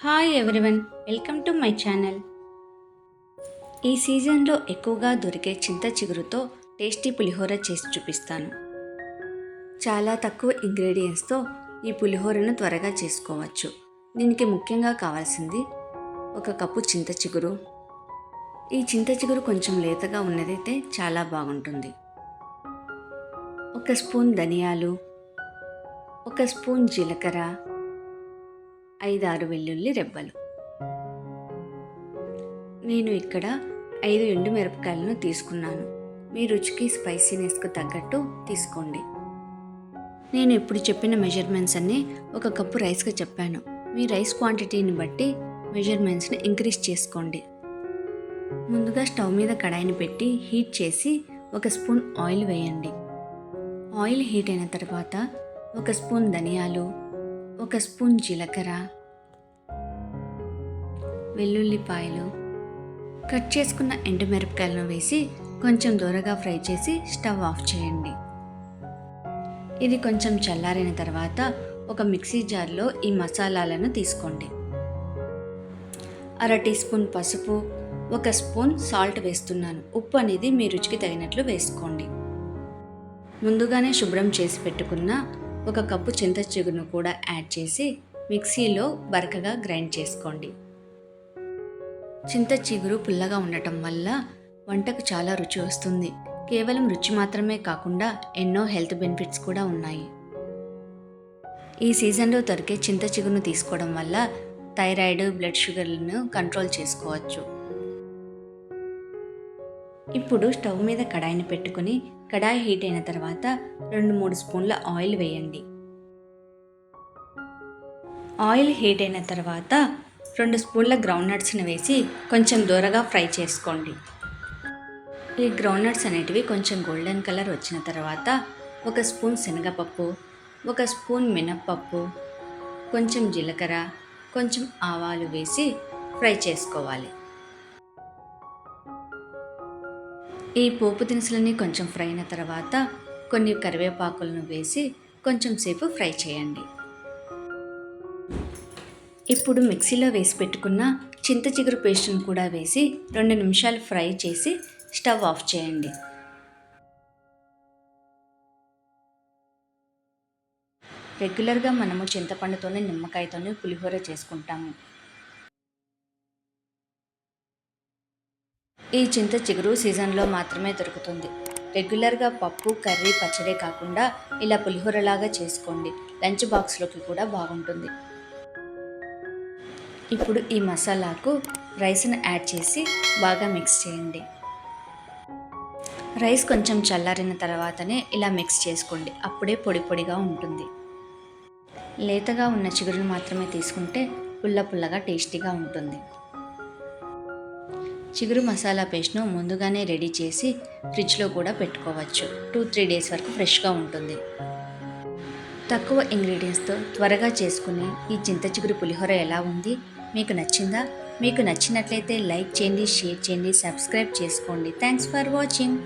Hi everyone welcome to my channel ఈ సీజన్లో ఎక్కువగా దొరికే చింత చిగురుతో టేస్టీ పులిహోర చేసి చూపిస్తాను. చాలా తక్కువ ఇంగ్రీడియంట్స్తో ఈ పులిహోరను త్వరగా చేసుకోవచ్చు. దీనికి ముఖ్యంగా కావాల్సింది ఒక కప్పు చింత చిగురు. ఈ చింత చిగురు కొంచెం లేతగా ఉన్నదైతే చాలా బాగుంటుంది. ఒక స్పూన్ ధనియాలు ఒక స్పూన్ జీలకర్ర ఐదారు వెల్లుల్లి రెబ్బలు. నేను ఇక్కడ ఐదు ఎండు మిరపకాయలను తీసుకున్నాను. మీ రుచికి స్పైసీనెస్కు తగ్గట్టు తీసుకోండి. నేను ఇప్పుడు చెప్పిన మెజర్మెంట్స్ అన్నీ ఒక కప్పు రైస్కి చెప్పాను. మీ రైస్ క్వాంటిటీని బట్టి మెజర్మెంట్స్ని ఇంక్రీజ్ చేసుకోండి. ముందుగా స్టవ్ మీద కడాయిని పెట్టి హీట్ చేసి ఒక స్పూన్ ఆయిల్ వేయండి. ఆయిల్ హీట్ అయిన తర్వాత ఒక స్పూన్ ధనియాలు ఒక స్పూన్ జీలకర్ర వెల్లుల్లిపాయలు కట్ చేసుకున్న ఎండుమిరపకాయలను వేసి కొంచెం దూరగా ఫ్రై చేసి స్టవ్ ఆఫ్ చేయండి. ఇది కొంచెం చల్లారిన తర్వాత ఒక మిక్సీ జార్లో ఈ మసాలాలను తీసుకోండి. అర టీ స్పూన్ పసుపు ఒక స్పూన్ సాల్ట్ వేస్తున్నాను. ఉప్పు అనేది మీ రుచికి తగినట్లు వేసుకోండి. ముందుగానే శుభ్రం చేసి పెట్టుకున్న ఒక కప్పు చింత చిగురును కూడా యాడ్ చేసి మిక్సీలో బరకగా గ్రైండ్ చేసుకోండి. చింత చిగురు పుల్లగా ఉండటం వల్ల వంటకు చాలా రుచి వస్తుంది. కేవలం రుచి మాత్రమే కాకుండా ఎన్నో హెల్త్ బెనిఫిట్స్ కూడా ఉన్నాయి. ఈ సీజన్లో దొరికే చింత చిగురును తీసుకోవడం వల్ల థైరాయిడ్ బ్లడ్ షుగర్లను కంట్రోల్ చేసుకోవచ్చు. ఇప్పుడు స్టవ్ మీద కడాయిని పెట్టుకుని కడాయి హీట్ అయిన తర్వాత రెండు మూడు స్పూన్ల ఆయిల్ వేయండి. ఆయిల్ హీట్ అయిన తర్వాత రెండు స్పూన్ల గ్రౌండ్ నట్స్ని వేసి కొంచెం దూరగా ఫ్రై చేసుకోండి. ఈ గ్రౌండ్ నట్స్ అనేటివి కొంచెం గోల్డెన్ కలర్ వచ్చిన తర్వాత ఒక స్పూన్ శనగపప్పు ఒక స్పూన్ మినప్పప్పు కొంచెం జీలకర్ర కొంచెం ఆవాలు వేసి ఫ్రై చేసుకోవాలి. ఈ పోపు దినుసులన్నీ కొంచెం ఫ్రై అయిన తర్వాత కొన్ని కరివేపాకులను వేసి కొంచెం సేపు ఫ్రై చేయండి. ఇప్పుడు మిక్సీలో వేసి పెట్టుకున్న చింత చిగురు పేస్ట్ను కూడా వేసి రెండు నిమిషాలు ఫ్రై చేసి స్టవ్ ఆఫ్ చేయండి. రెగ్యులర్గా మనము చింతపండుతోనే నిమ్మకాయతోనే పులిహోర చేసుకుంటాము. ఈ చింత చిగురు సీజన్లో మాత్రమే దొరుకుతుంది. రెగ్యులర్గా పప్పు కర్రీ పచ్చడే కాకుండా ఇలా పులిహోరలాగా చేసుకోండి. లంచ్ బాక్స్లోకి కూడా బాగుంటుంది. ఇప్పుడు ఈ మసాలాకు రైస్ను యాడ్ చేసి బాగా మిక్స్ చేయండి. రైస్ కొంచెం చల్లారిన తర్వాతనే ఇలా మిక్స్ చేసుకోండి. అప్పుడే పొడి పొడిగా ఉంటుంది. లేతగా ఉన్న చిగురును మాత్రమే తీసుకుంటే పుల్ల పుల్లగా టేస్టీగా ఉంటుంది. చిగురు మసాలా పేస్ట్ను ముందుగానే రెడీ చేసి ఫ్రిడ్జ్లో కూడా పెట్టుకోవచ్చు. టూ త్రీ డేస్ వరకు ఫ్రెష్గా ఉంటుంది. తక్కువ ఇంగ్రీడియంట్స్తో త్వరగా చేసుకునే ఈ చింత చిగురు పులిహోర ఎలా ఉంది? మీకు నచ్చిందా? మీకు నచ్చినట్లయితే లైక్ చేయండి షేర్ చేయండి సబ్స్క్రైబ్ చేసుకోండి. Thanks for watching.